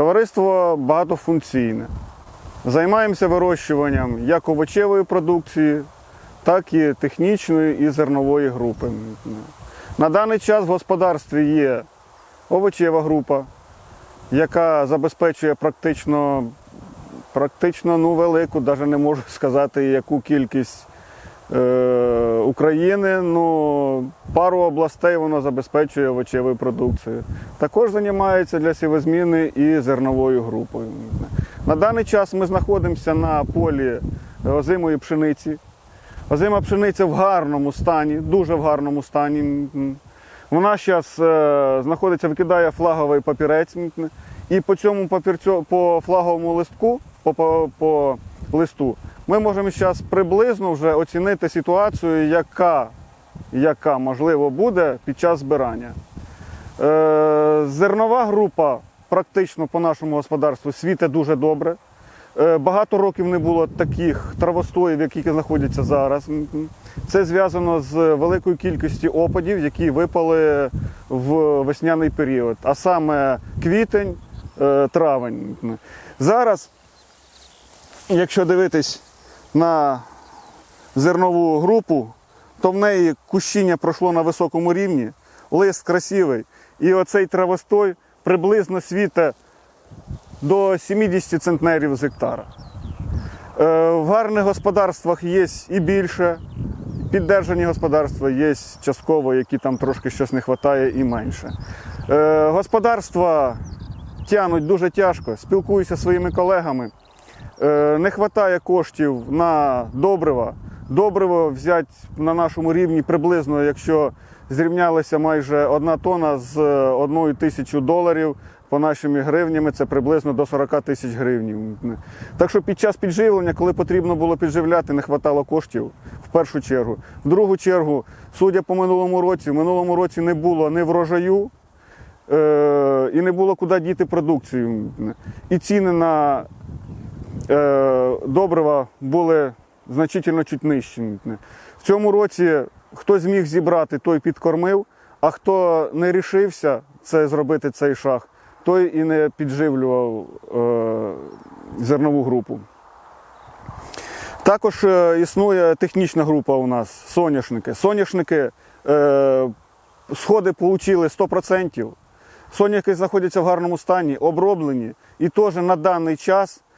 Товариство багатофункційне. Займаємося вирощуванням як овочевої продукції, так і технічної і зернової групи. На даний час в господарстві є овочева група, яка забезпечує практично, практично ну, велику, навіть не можу сказати, яку кількість України. Ну, пару областей воно забезпечує овочевою продукцією. Також займається для сівозміни і зерновою групою. На даний час ми знаходимося на полі озимої пшениці. Озима пшениця в гарному стані, дуже в гарному стані. Вона зараз знаходиться, викидає флаговий папірець. І по цьому папірцю, по флаговому листку, по, по, по листу, ми можемо зараз приблизно вже оцінити ситуацію, яка, яка можливо буде під час збирання. Е, зернова група практично по нашому господарству світить дуже добре. Е, Багато років не було таких травостоїв, які знаходяться зараз. Це зв'язано з великою кількістю опадів, які випали в весняний період, а саме квітень, е, травень. Зараз, якщо дивитись на зернову групу, то в неї кущіння пройшло на високому рівні, лист красивий, і оцей травостой приблизно світить до 70 центнерів з гектара. Е, В гарних господарствах є і більше, піддержані господарства є частково, які там трошки щось не вистачає і менше. Е, Господарства тягнуть дуже тяжко, спілкуюся зі своїми колегами. Е, Не вистачає коштів на добрива. Добриво взяти на нашому рівні приблизно, якщо зрівнялися майже одна тонна з одною тисячою доларів по нашими гривнями, це приблизно до 40 тисяч гривень. Так що під час підживлення, коли потрібно було підживляти, не вистачало коштів в першу чергу. В другу чергу, судя по минулому році, в минулому році не було ні врожаю, е, і не було куди діти продукцію. І ціни на е, добрива були значительно чуть нижчі. В цьому році хто зміг зібрати, той підкормив, а хто не рішився це зробити цей шаг, той і не підживлював е, зернову групу. Також е, існує технічна група у нас соняшники. Соняшники е, сходи отримали 100%. Соняшники знаходяться в гарному стані, оброблені. І теж на даний час е,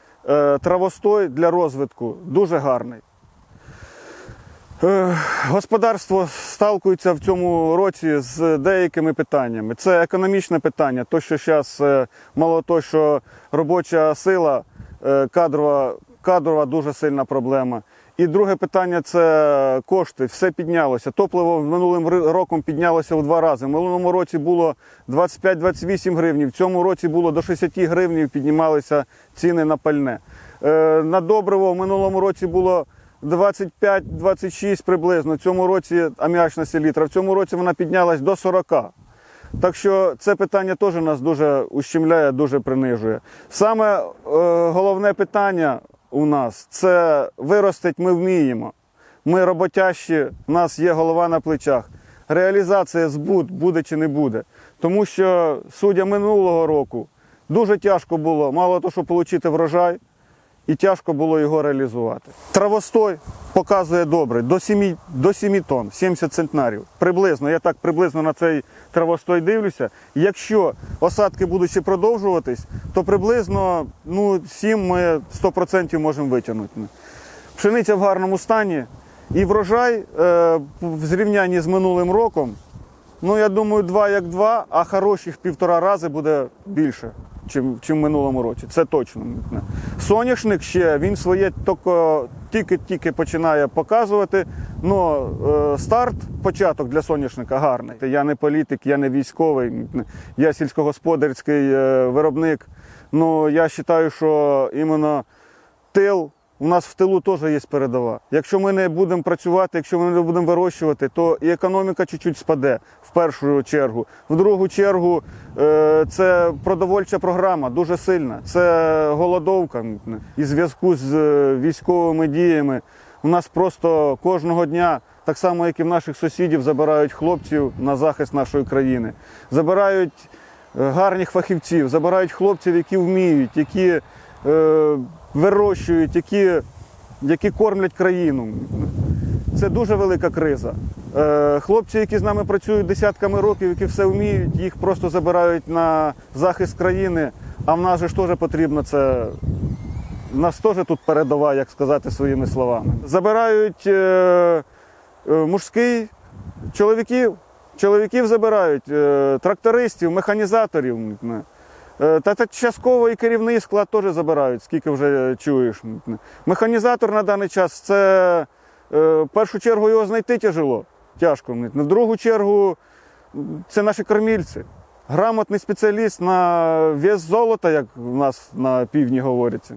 травостой для розвитку дуже гарний. Е, Господарство сталкується в цьому році з деякими питаннями. Це економічне питання, то що зараз мало того, що робоча сила, е, кадрова, кадрова дуже сильна проблема. І друге питання це кошти. Все піднялося. Топливо минулим роком піднялося в два рази. В минулому році було 25-28 гривнів, в цьому році було до 60 гривнів, піднімалися ціни на пальне. Е, На добриво в минулому році було 25-26 приблизно. В цьому році аміачна селітра. В цьому році вона піднялась до 40. Так що це питання теж нас дуже ущемляє, дуже принижує. Саме е, головне питання у нас це виростить ми вміємо. Ми роботящі, у нас є голова на плечах. Реалізація збут буде чи не буде. Тому що, судя минулого року, дуже тяжко було, мало того, що отримати врожай, і тяжко було його реалізувати. Травостой показує добре, до 7, до 7 тонн, 70 центнерів. Приблизно, я так приблизно на цей травостой дивлюся. Якщо осадки будуть ще продовжуватись, то приблизно ну, 7 ми 100% можемо витягнути. Пшениця в гарному стані. І врожай е, в зрівнянні з минулим роком, ну я думаю, 2 як 2, а хороших півтора рази буде більше, чим, чим в минулому році. Це точно. Соняшник ще він своє тільки- тільки-тільки починає показувати. Ну, е, старт, початок для соняшника гарний. Я не політик, я не військовий, я сільськогосподарський е, виробник. Ну я вважаю, що іменно тил. У нас в тилу теж є передова. Якщо ми не будемо працювати, якщо ми не будемо вирощувати, то і економіка чуть-чуть спаде в першу чергу. В другу чергу е, це продовольча програма дуже сильна. Це голодовка. І зв'язку з е, військовими діями у нас просто кожного дня, так само як і в наших сусідів, забирають хлопців на захист нашої країни. Забирають е, гарних фахівців, забирають хлопців, які вміють, які е, вирощують, які, які кормлять країну. Це дуже велика криза. Е, Хлопці, які з нами працюють десятками років, які все вміють, їх просто забирають на захист країни. А в нас же ж теж потрібно це. Нас теж тут передова, як сказати своїми словами. Забирають е, е, мужський чоловіків. Чоловіків забирають, е, трактористів, механізаторів. Е, Та це частково і керівний склад теж забирають, скільки вже чуєш. Механізатор на даний час це е, в першу чергу його знайти тяжело, тяжко. В другу чергу це наші кормільці. Грамотний спеціаліст на вес золота, як в нас на півдні говориться.